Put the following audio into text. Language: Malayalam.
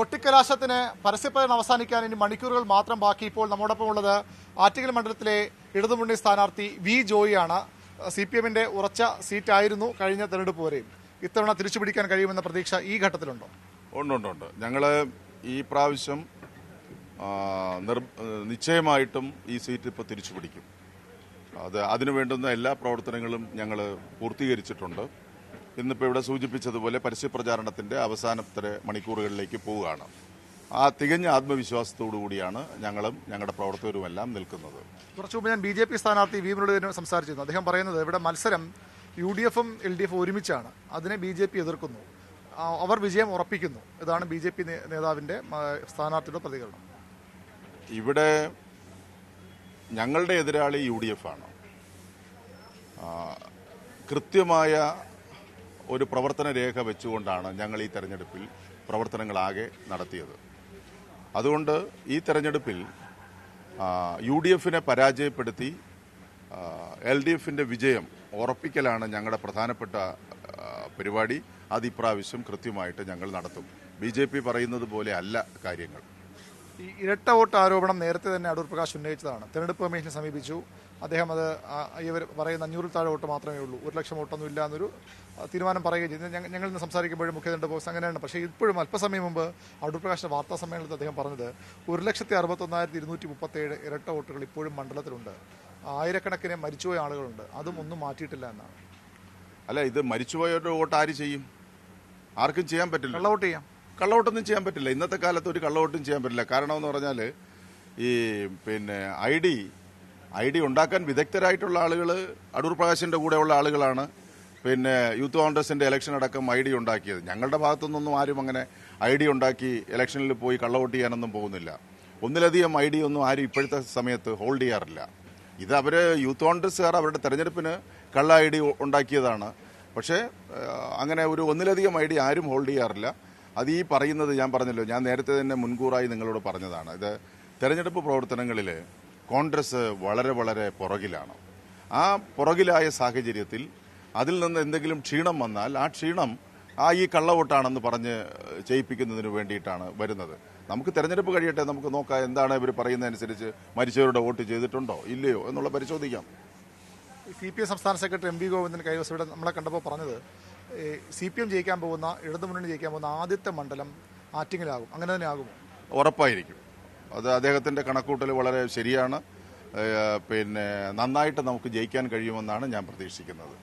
കൊട്ടിക്കലാശത്തിന് പരസ്യപ്രചരണം അവസാനിക്കാൻ ഇനി മണിക്കൂറുകൾ മാത്രം ബാക്കി. ഇപ്പോൾ നമ്മോടൊപ്പം ഉള്ളത് ആറ്റിങ്ങൽ മണ്ഡലത്തിലെ ഇടതുമുന്നണി സ്ഥാനാർത്ഥി വി ജോയിയാണ്. സി പി എമ്മിന്റെ ഉറച്ച സീറ്റായിരുന്നു കഴിഞ്ഞ തെരഞ്ഞെടുപ്പ് വരെയും. ഇത്തവണ തിരിച്ചുപിടിക്കാൻ കഴിയുമെന്ന പ്രതീക്ഷ ഈ ഘട്ടത്തിലുണ്ടോ? ഉണ്ട് ഉണ്ട് ഞങ്ങൾ ഈ പ്രാവശ്യം നിശ്ചയമായിട്ടും ഈ സീറ്റ് ഇപ്പോൾ തിരിച്ചു പിടിക്കും അത് അതിനു വേണ്ടുന്ന എല്ലാ പ്രവർത്തനങ്ങളും ഞങ്ങൾ പൂർത്തീകരിച്ചിട്ടുണ്ട്. ഇന്നിപ്പോൾ ഇവിടെ സൂചിപ്പിച്ചതുപോലെ പരസ്യപ്രചാരണത്തിന്റെ അവസാനത്തെ മണിക്കൂറുകളിലേക്ക് പോവുകയാണ്. ആ തികഞ്ഞ ആത്മവിശ്വാസത്തോടു കൂടിയാണ് ഞങ്ങളും ഞങ്ങളുടെ പ്രവർത്തകരുമെല്ലാം നിൽക്കുന്നത്. കുറച്ചു മുമ്പ് ഞാൻ ബി ജെ പി സ്ഥാനാർത്ഥി വി മുരളീധരൻ സംസാരിച്ചിരുന്നു. അദ്ദേഹം പറയുന്നത് ഇവിടെ മത്സരം യു ഡി എഫും എൽ ഡി എഫും ഒരുമിച്ചാണ്. അതിനെ ബി ജെ പി എതിർക്കുന്നു. അവർ വിജയം ഉറപ്പിക്കുന്നു. ഇതാണ് ബി ജെ പി നേതാവിന്റെ സ്ഥാനാർത്ഥിയുടെ പ്രതികരണം. ഇവിടെ ഞങ്ങളുടെ എതിരാളി യു ഡി എഫ് ആണ് കൃത്യമായ ഒരു പ്രവർത്തന രേഖ വെച്ചുകൊണ്ടാണ് ഞങ്ങൾ ഈ തെരഞ്ഞെടുപ്പിൽ പ്രവർത്തനങ്ങളാകെ നടത്തിയത്. അതുകൊണ്ട് ഈ തെരഞ്ഞെടുപ്പിൽ യു ഡി എഫിനെ പരാജയപ്പെടുത്തി എൽ ഡി എഫിന്റെ വിജയം ഉറപ്പിക്കലാണ് ഞങ്ങളുടെ പ്രധാനപ്പെട്ട പരിപാടി. അത് ഇപ്രാവശ്യം കൃത്യമായിട്ട് ഞങ്ങൾ നടത്തും. ബി ജെ പി പറയുന്നത് പോലെ അല്ല കാര്യങ്ങൾ. ഈ ഇരട്ട വോട്ട് ആരോപണം നേരത്തെ തന്നെ അടൂർ പ്രകാശ് ഉന്നയിച്ചതാണ്. തെരഞ്ഞെടുപ്പ് കമ്മീഷനെ സമീപിച്ചു. അദ്ദേഹം അത് ഇവർ പറയുന്ന അഞ്ഞൂറിൽ താഴെ വോട്ട് മാത്രമേ ഉള്ളൂ. ഒരു ലക്ഷം വോട്ടൊന്നും ഇല്ല എന്നൊരു തീരുമാനം പറയുകയും ചെയ്തു. ഞങ്ങൾ ഇന്ന് സംസാരിക്കുമ്പോഴും മുഖ്യ തെരഞ്ഞെടുപ്പ് അങ്ങനെയാണ്. പക്ഷേ ഇപ്പോഴും അല്പസമയം മുമ്പ് അടൂർ പ്രകാശിന്റെ വാർത്താ സമ്മേളനത്തിൽ അദ്ദേഹം പറഞ്ഞത് ഒരു ലക്ഷത്തി അറുപത്തൊന്നായിരത്തി ഇരുന്നൂറ്റി മുപ്പത്തേഴ് ഇരട്ട വോട്ടുകൾ ഇപ്പോഴും മണ്ഡലത്തിലുണ്ട്. ആയിരക്കണക്കിന് മരിച്ചുപോയ ആളുകളുണ്ട്. അതും ഒന്നും മാറ്റിയിട്ടില്ല എന്നാണ്. അല്ല ഇത് മരിച്ചുപോയവരുടെ വോട്ട് ആര് ചെയ്യും? ആർക്കും ചെയ്യാൻ പറ്റില്ല. വോട്ട് ചെയ്യാം. കള്ളവോട്ടൊന്നും ചെയ്യാൻ പറ്റില്ല. ഇന്നത്തെ കാലത്ത് ഒരു കള്ളവോട്ടും ചെയ്യാൻ പറ്റില്ല. കാരണം എന്ന് പറഞ്ഞാൽ ഈ പിന്നെ ഐ ഡി ഐ ഡി ഉണ്ടാക്കാൻ വിദഗ്ധരായിട്ടുള്ള ആളുകൾ അടൂർ പ്രകാശിന്റെ കൂടെയുള്ള ആളുകളാണ് പിന്നെ യൂത്ത് കോൺഗ്രസിന്റെ ഇലക്ഷൻ അടക്കം ഐ ഡി ഉണ്ടാക്കിയത്. ഞങ്ങളുടെ ഭാഗത്തുനിന്നൊന്നും ആരും അങ്ങനെ ഐ ഡി ഉണ്ടാക്കി ഇലക്ഷനിൽ പോയി കള്ളവോട്ട് ചെയ്യാനൊന്നും പോകുന്നില്ല. ഒന്നിലധികം ഐ ഡി ഒന്നും ആരും ഇപ്പോഴത്തെ സമയത്ത് ഹോൾഡ് ചെയ്യാറില്ല. ഇത് അവർ യൂത്ത് കോൺഗ്രസ്സുകാർ അവരുടെ തെരഞ്ഞെടുപ്പിന് കള്ള ഐ ഡി ഉണ്ടാക്കിയതാണ്. പക്ഷേ അങ്ങനെ ഒരു ഒന്നിലധികം ഐ ഡി ആരും ഹോൾഡ് ചെയ്യാറില്ല. അത് ഈ പറയുന്നത് ഞാൻ പറഞ്ഞല്ലോ ഞാൻ നേരത്തെ തന്നെ മുൻകൂറായി നിങ്ങളോട് പറഞ്ഞതാണ്. ഇത് തെരഞ്ഞെടുപ്പ് പ്രവർത്തനങ്ങളിൽ കോൺഗ്രസ് വളരെ വളരെ പുറകിലാണ്. ആ പുറകിലായ സാഹചര്യത്തിൽ അതിൽ നിന്ന് എന്തെങ്കിലും ക്ഷീണം വന്നാൽ ആ ക്ഷീണം ആ ഈ കള്ളവോട്ടാണെന്ന് പറഞ്ഞ് ചെയ്യിപ്പിക്കുന്നതിന് വേണ്ടിയിട്ടാണ് വരുന്നത്. നമുക്ക് തെരഞ്ഞെടുപ്പ് കഴിയട്ടെ നമുക്ക് നോക്കാം എന്താണ് ഇവർ പറയുന്നതനുസരിച്ച് മരിച്ചവരുടെ വോട്ട് ചെയ്തിട്ടുണ്ടോ ഇല്ലയോ എന്നുള്ള പരിശോധിക്കാം. സി പി എം സംസ്ഥാന സെക്രട്ടറി എം വി ഗോവിന്ദൻ കൈവശം നമ്മളെ കണ്ടപ്പോൾ പറഞ്ഞത് സി പി എം ജയിക്കാൻ പോകുന്ന ഇടതുമുന്നണി ജയിക്കാൻ പോകുന്ന ആദ്യത്തെ മണ്ഡലം ആറ്റിങ്ങലാകും. അങ്ങനെ തന്നെ ആകുമോ? ഉറപ്പായിരിക്കും. അത് അദ്ദേഹത്തിന്റെ കണക്കൂട്ടൽ വളരെ ശരിയാണ്. പിന്നെ നന്നായിട്ട് നമുക്ക് ജയിക്കാൻ കഴിയുമെന്നാണ് ഞാൻ പ്രതീക്ഷിക്കുന്നത്.